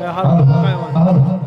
诶哈喽欢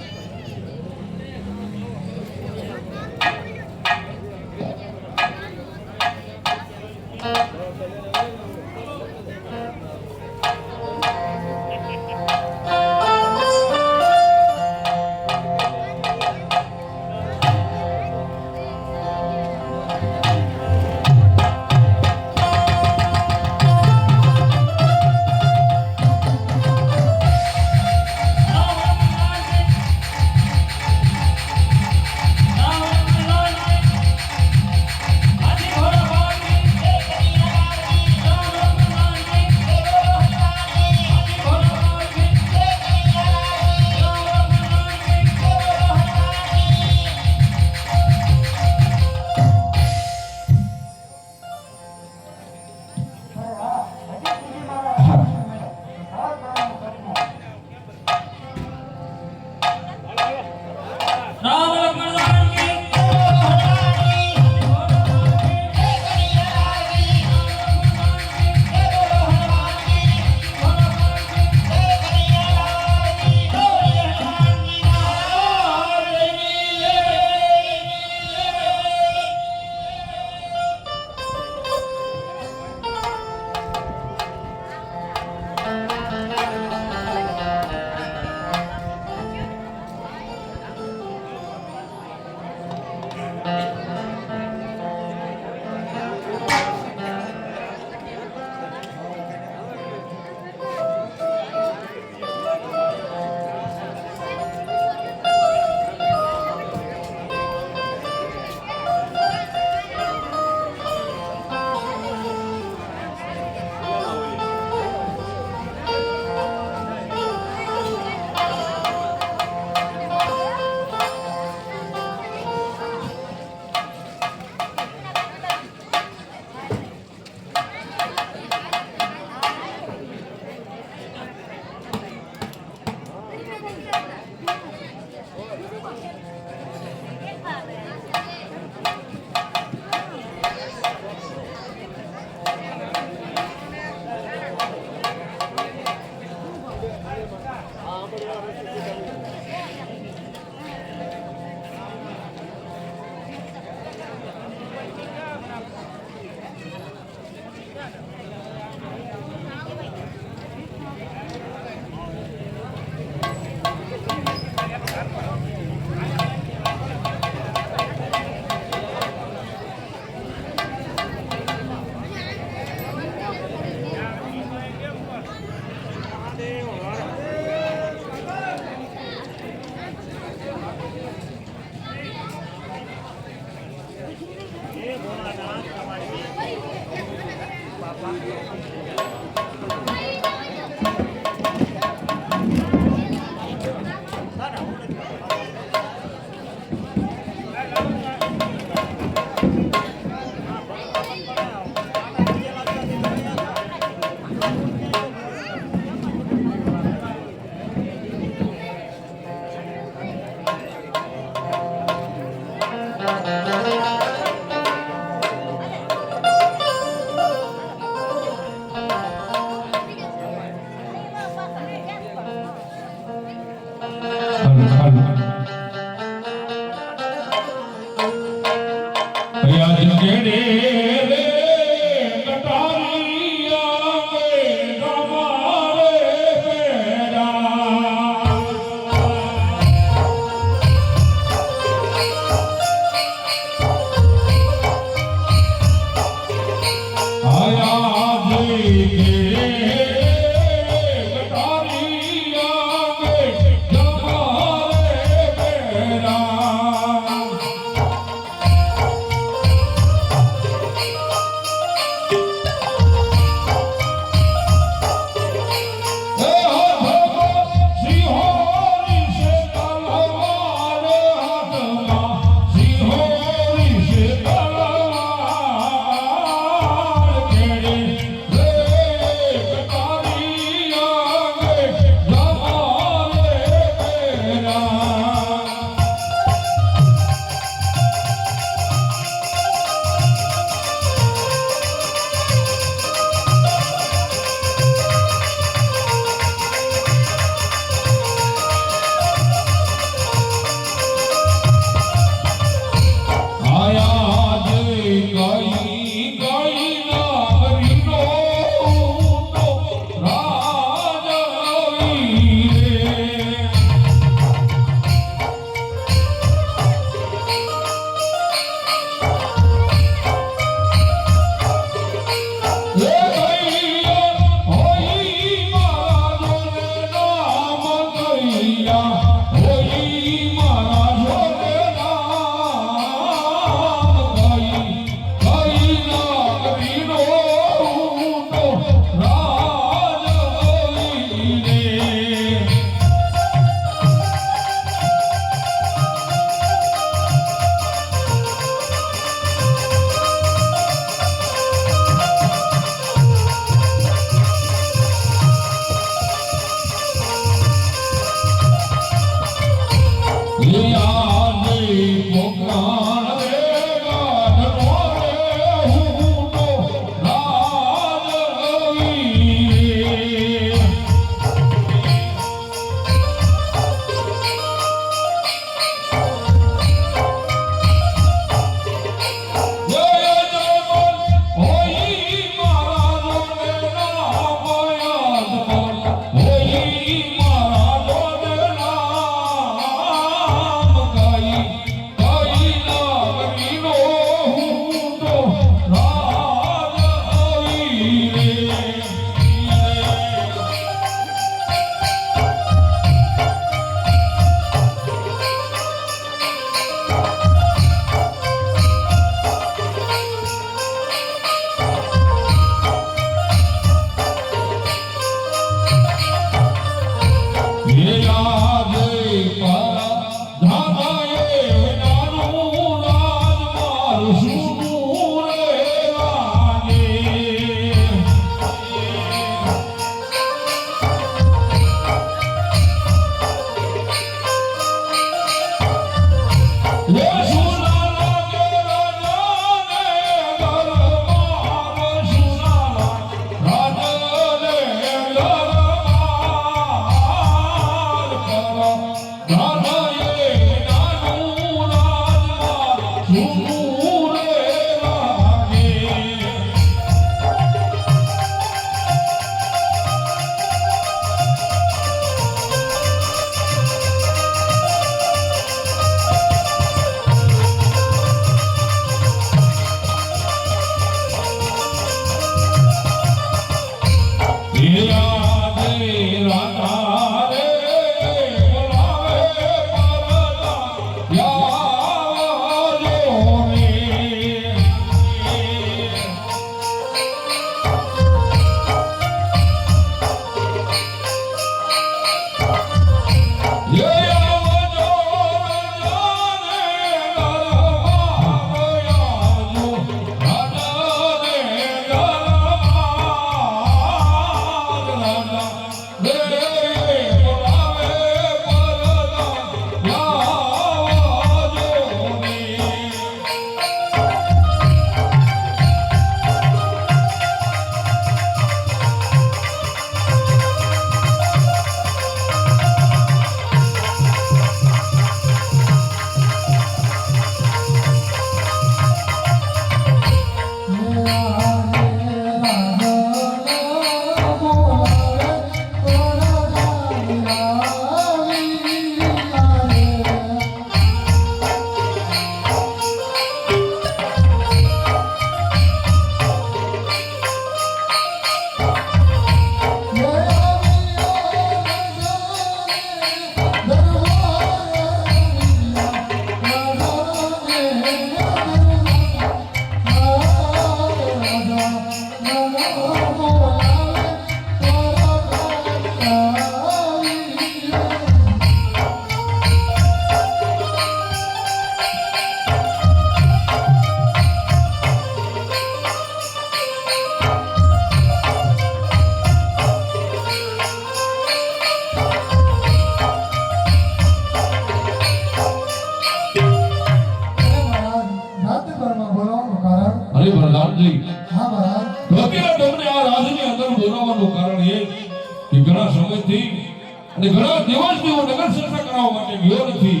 અને ઘણા દિવસથી હું નગર ચર્ચા કરાવવા માટે ગયો નથી.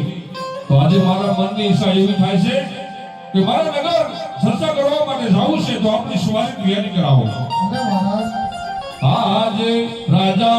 તો આજે મારા મનની ઈચ્છા એવી થાય છે કે મારે નગર ચર્ચા કરવા માટે જવું છે તો આપની સવારી તૈયારી કરાવો. રાજા આજ રાજા